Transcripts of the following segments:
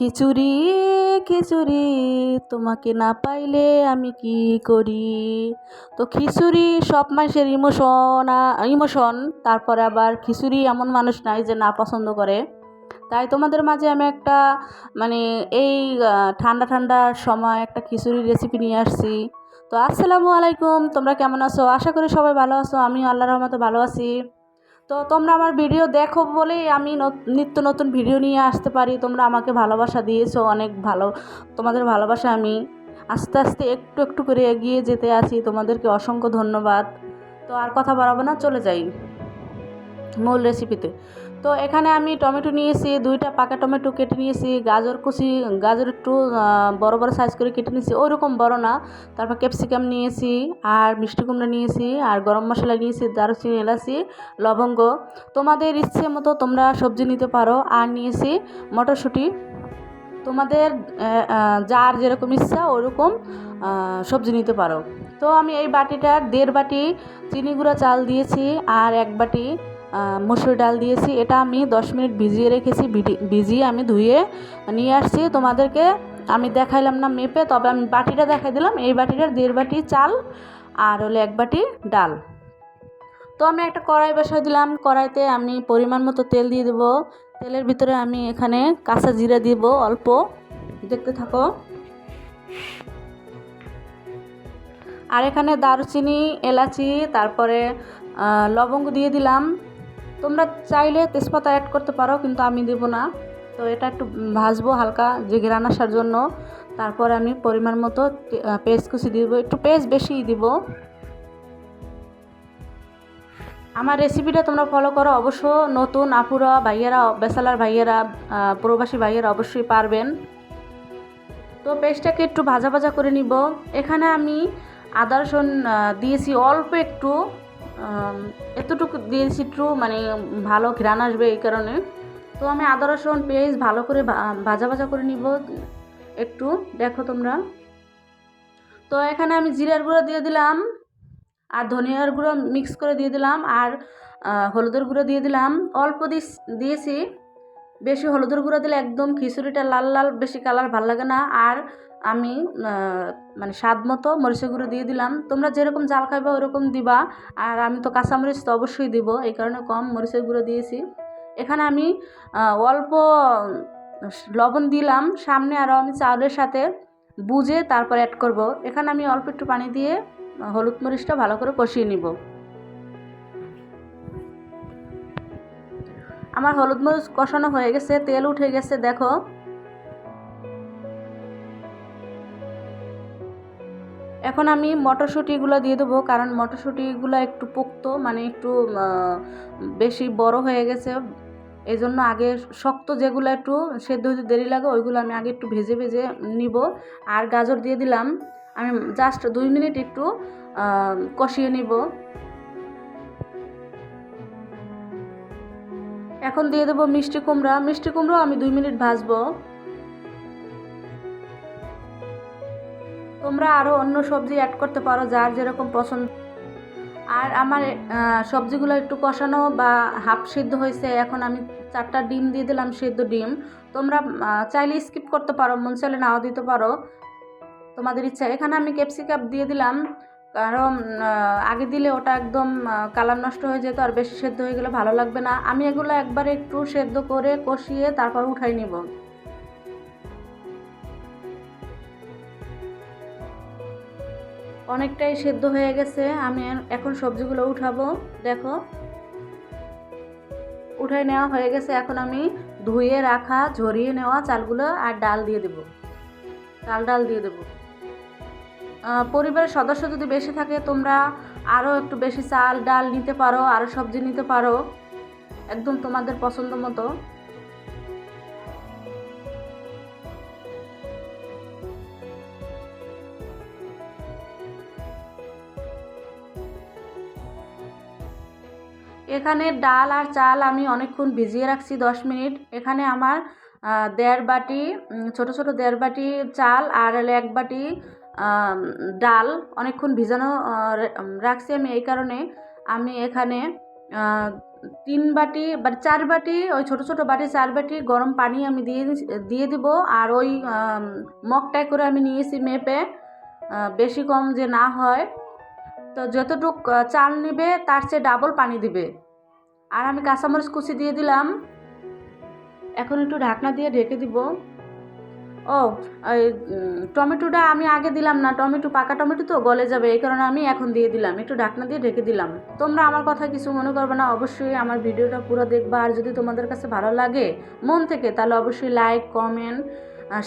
খিচুড়ি খিচুড়ি, তোমাকে না পাইলে আমি কি করি? তো খিচুড়ি সব মানুষের ইমোশন ইমোশন তারপরে আবার খিচুড়ি এমন মানুষ নাই যে না পছন্দ করে। তাই তোমাদের মাঝে আমি একটা মানে এই ঠান্ডা ঠান্ডার সময় একটা খিচুড়ির রেসিপি নিয়ে আসছি। তো আসসালামু আলাইকুম, তোমরা কেমন আছো? আশা করি সবাই ভালো আছো আমি আল্লাহর রহমতে ভালো আছি। তো তোমরা আমার ভিডিও দেখো বলেই আমি নত- নিত্য নতুন ভিডিও নিয়ে আসতে পারি। তোমরা আমাকে ভালোবাসা দিয়েছ অনেক ভালো। তোমাদের ভালোবাসা আমি আস্তে আস্তে একটু একটু করে এগিয়ে যেতে আছি। তোমাদেরকে অসংখ্য ধন্যবাদ। তো আর কথা বাড়াবো না, চলে যাই মূল রেসিপিতে তো এখানে আমি টমেটো নিয়েছি, দুইটা পাকা টমেটো কেটে নিয়েছি, গাজর কুচি, গাজর একটু বড় বড় সাইজ করে কেটে নিয়েছি ওই রকম বড় না। তারপর ক্যাপসিকাম নিয়েছি, আর মিষ্টি কুমড়া নিয়েছি, আর গরম মশলা নিয়েছি, দারুচিনি, এলাচি, লবঙ্গ। তোমাদের ইচ্ছে মতো তোমরা সবজি নিতে পারো, আর নিয়েছি মটরশুঁটি। তোমাদের যার যেরকম ইচ্ছা ওরকম সবজি নিতে পারো। তো আমি এই বাটিটার দেড় বাটি চিনি গুঁড়া চাল দিয়েছি, আর এক বাটি মসুর ডাল দিয়েছি, এটা আমি দশ মিনিট ভিজিয়ে রেখেছি ভিজিয়ে আমি ধুয়ে নিয়ে আসছি। তোমাদেরকে আমি দেখাইলাম না মেপে, তবে আমি বাটিটা দেখাই দিলাম। এই বাটিটার দেড় বাটি চাল আর হলো এক বাটি ডাল। তো আমি একটা কড়াই বসাই দিলাম। কড়াইতে আমি পরিমাণ মতো তেল দিয়ে দেবো। তেলের ভিতরে আমি এখানে কাঁচা জিরা দিব অল্প। দেখতে থাকো। আর এখানে দারুচিনি, এলাচি, তারপরে লবঙ্গ দিয়ে দিলাম। তোমরা চাইলে তেজপাতা অ্যাড করতে পারো, কিন্তু আমি দেবো না। তো এটা একটু ভাজবো হালকা যে গ্রান আসার জন্য। তারপর আমি পরিমাণ মতো পেস্ট কুচি দিব। একটু পেস্ট বেশি দিব। আমার রেসিপিটা তোমরা ফলো করো। অবশ্য নতুন আপুরা, ভাইয়েরা বেসালার ভাইয়েরা প্রবাসী ভাইয়েরা অবশ্যই পারবেন। তো পেস্টটাকে একটু ভাজা ভাজা করে নিব। এখানে আমি আদা রসুন দিয়েছি অল্প একটু। এতটুকু দিয়েছি ট্রু মানে ভালো ঘ্রাণ আসবে এই কারণে। তো আমি আদা রসুন পেঁয়াজ ভালো করে ভাজা ভাজা করে নিব একটু, দেখো তোমরা। তো এখানে আমি জিরার গুঁড়ো দিয়ে দিলাম, আর ধনিয়ার গুঁড়ো মিক্স করে দিয়ে দিলাম, আর হলুদের গুঁড়ো দিয়ে দিলাম। অল্প দিয়েছি, বেশি হলুদের গুঁড়ো দিলে একদম খিচুড়িটা লাল লাল, বেশি কালার ভালো লাগে না। আর আমি মানে স্বাদ মতো মরিচের গুঁড়ো দিয়ে দিলাম। তোমরা যেরকম জাল খাইবা ওরকম দিবা। আর আমি তো কাঁচামরিচ তো অবশ্যই দিব, এই কারণে কম মরিচের গুঁড়ো দিয়েছি। এখানে আমি অল্প লবণ দিলাম। সামনে আরও আমি চাউলের সাথে বুঝে তারপর অ্যাড করব। এখানে আমি অল্প একটু পানি দিয়ে হলুদ মরিচটা ভালো করে কষিয়ে নিব। আমার হলুদ মরিচ কষানো হয়ে গেছে, তেল উঠে গেছে, দেখো। এখন আমি মটরশুঁটিগুলো দিয়ে দেবো, কারণ মটরশুঁটিগুলো একটু পোক্ত মানে একটু বেশি বড় হয়ে গেছে। এই জন্য আগে শক্ত যেগুলো একটু সেদ্ধ হতে দেরি লাগে, ওইগুলো আমি আগে একটু ভেজে ভেজে নিব। আর গাজর দিয়ে দিলাম, আমি জাস্ট দুই মিনিট একটু কষিয়ে নিব। এখন দিয়ে দেবো মিষ্টি কুমড়া। মিষ্টি কুমড়াও আমি দুই মিনিট ভাজবো। তোমরা আরও অন্য সবজি অ্যাড করতে পারো যার যেরকম পছন্দ। আর আমার সবজিগুলো একটু কষানো বা হাফ সিদ্ধ হয়েছে, এখন আমি চারটা ডিম দিয়ে দিলাম সিদ্ধ ডিম। তোমরা চাইলে স্কিপ করতে পারো, মন চাইলে নাও দিতে পারো। তোমাদের ইচ্ছা। এখানে আমি ক্যাপসিকাম দিয়ে দিলাম, কারণ আগে দিলে ওটা একদম কালার নষ্ট হয়ে যেত আর বেশি সেদ্ধ হয়ে গেলে ভালো লাগবে না। আমি এগুলো একবারে একটু সেদ্ধ করে কষিয়ে তারপর উঠাই নিব। অনেকটাই সেদ্ধ হয়ে গেছে। আমি এখন সবজিগুলো উঠাবো। দেখো। উঠাই নেওয়া হয়ে গেছে। এখন আমি ধুয়ে রাখা, ঝরিয়ে নেওয়া চালগুলো আর ডাল দিয়ে দেব। চাল ডাল দিয়ে দেবো। পরিবারের সদস্য যদি বেশি থাকে, তোমরা আরও একটু বেশি চাল, ডাল নিতে পারো, আরও সবজি নিতে পারো। একদম তোমাদের পছন্দ মতো। এখানে ডাল আর চাল আমি অনেকক্ষণ ভিজিয়ে রাখছি দশ মিনিট। এখানে আমার দেড় বাটি ছোট ছোট দেড় বাটি চাল আর এক বাটি ডাল অনেকক্ষণ ভিজানো রাখছি আমি এই কারণে। আমি এখানে তিন বাটি, বা, চার বাটি, ওই ছোট ছোট বাটি, চার বাটি গরম পানি আমি দিয়ে দিয়ে দিব আর ওই মগটায় করে আমি নিয়েছি মেপে। বেশি কম যে না হয়। তো যতটুক চাল নিবে, তার চেয়ে ডাবল পানি দিবে। আর আমি কাঁচামরিচ কুচি দিয়ে দিলাম। এখন একটু ঢাকনা দিয়ে ঢেকে দিব। ও টমেটোটা আমি আগে দিলাম না। টমেটো, পাকা টমেটো তো গলে যাবে, এই কারণে আমি এখন দিয়ে দিলাম। একটু ঢাকনা দিয়ে ঢেকে দিলাম। তোমরা আমার কথা কিছু মনে করবে না, অবশ্যই আমার ভিডিওটা পুরো দেখবা। আর যদি তোমাদের কাছে ভালো লাগে, মন থেকে, তাহলে অবশ্যই লাইক কমেন্ট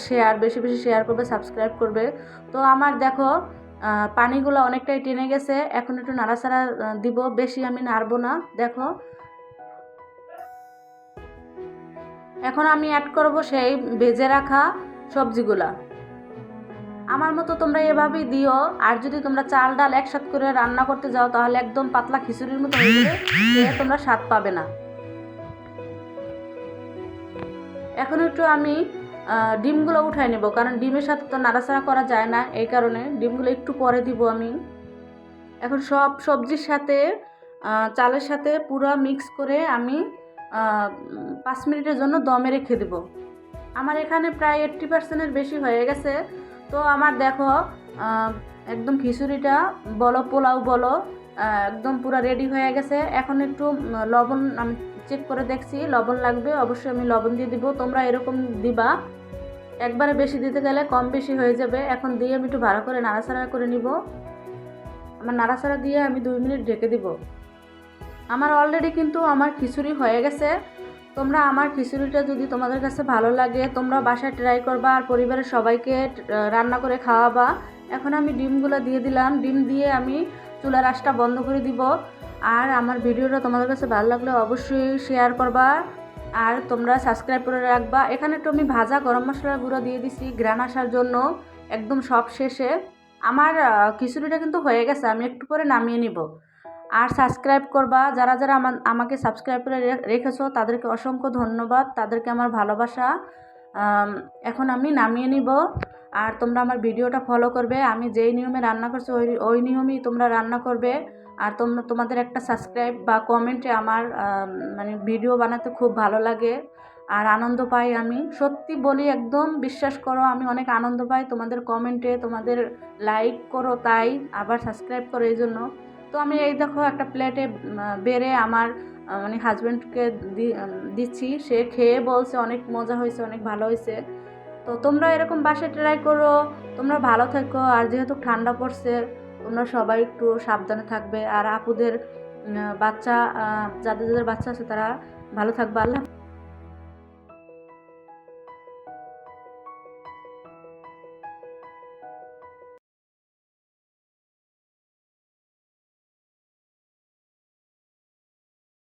শেয়ার বেশি বেশি শেয়ার করবে সাবস্ক্রাইব করবে। তো আমার দেখো পানিগুলো অনেকটাই টেনে গেছে। এখন একটু নাড়াচাড়া দিব। বেশি আমি নাড়বো না, দেখো। এখন আমি অ্যাড করব সেই ভেজে রাখা সবজিগুলা। আমার মতো তোমরা এভাবেই দিও। আর যদি তোমরা চাল ডাল একসাথে করে রান্না করতে যাও, তাহলে একদম পাতলা খিচুড়ির মতো হয়ে যাবে। তোমরা স্বাদ পাবে না। এখন একটু আমি ডিমগুলো উঠাই নেব, কারণ ডিমের সাথে তো নাড়াচাড়া করা যায় না, এই কারণে ডিমগুলো একটু পরে দিব আমি। এখন সব সবজির সাথে চালের সাথে পুরো মিক্স করে আমি পাঁচ মিনিটের জন্য দমে রেখে দেবো। আমার এখানে প্রায় এইট্টি পার্সেন্টের বেশি হয়ে গেছে। তো আমার দেখো একদম খিচুড়িটা বলো, পোলাও বলো একদম পুরো রেডি হয়ে গেছে। এখন একটু লবণ আমি চেক করে দেখছি, লবণ লাগবে, অবশ্যই আমি লবণ দিয়ে দিব। তোমরা এরকম দিবা, একবারে বেশি দিতে গেলে কম বেশি হয়ে যাবে। এখন দিয়ে আমি একটু ভালো করে নাড়াচাড়া করে নিব। আমার নাড়াচাড়া দিয়ে আমি দুই মিনিট ঢেকে দিব। আমার অলরেডি কিন্তু আমার খিচুড়ি হয়ে গেছে। তোমরা আমার খিচুড়িটা যদি তোমাদের কাছে ভালো লাগে, তোমরা বাসায় ট্রাই করবা আর পরিবারের সবাইকে রান্না করে খাওয়াবা। এখন আমি ডিমগুলো দিয়ে দিলাম। ডিম দিয়ে আমি চুলার আঁচটা বন্ধ করে দিব। আর আমার ভিডিওটা তোমাদের কাছে ভালো লাগলে অবশ্যই শেয়ার করবা। আর তোমরা সাবস্ক্রাইব করে রাখবা। এখানে একটু আমি ভাজা গরম মশলার গুঁড়ো দিয়ে দিছি গ্রান আসার জন্য, একদম সব শেষে। আমার খিচুড়িটা কিন্তু হয়ে গেছে, আমি একটু পরে নামিয়ে নিব। আর সাবস্ক্রাইব করবা। যারা যারা আমাকে সাবস্ক্রাইব করে রেখেছো, তাদেরকে অসংখ্য ধন্যবাদ। তাদেরকে আমার ভালোবাসা। এখন আমি নামিয়ে নিব। আর তোমরা আমার ভিডিওটা ফলো করবে। আমি যেই নিয়মে রান্না করছি, ওই ওই নিয়মেই তোমরা রান্না করবে। আর তোমরা তোমাদের একটা সাবস্ক্রাইব বা কমেন্টে আমার মানে ভিডিও বানাতে খুব ভালো লাগে। আর আনন্দ পাই আমি। সত্যি বলি, একদম বিশ্বাস করো, আমি অনেক আনন্দ পাই। তোমাদের কমেন্টে তোমাদের লাইক করো তাই। আবার সাবস্ক্রাইব করো এই জন্য তো আমি এই দেখো একটা প্লেটে বেড়ে আমার মানে হাজব্যান্ডকে দিচ্ছি। সে খেয়ে বলছে, অনেক মজা হয়েছে, অনেক ভালো হয়েছে। তো তোমরা এরকম বাসায় ট্রাই করো, তোমরা ভালো থেকো। আর যেহেতু ঠান্ডা পড়ছে, তোমরা সবাই একটু সাবধানে থাকবে। আর আপুদের বাচ্চা যাদের যাদের বাচ্চা আছে, তারা ভালো থাকবে। আল্লাহ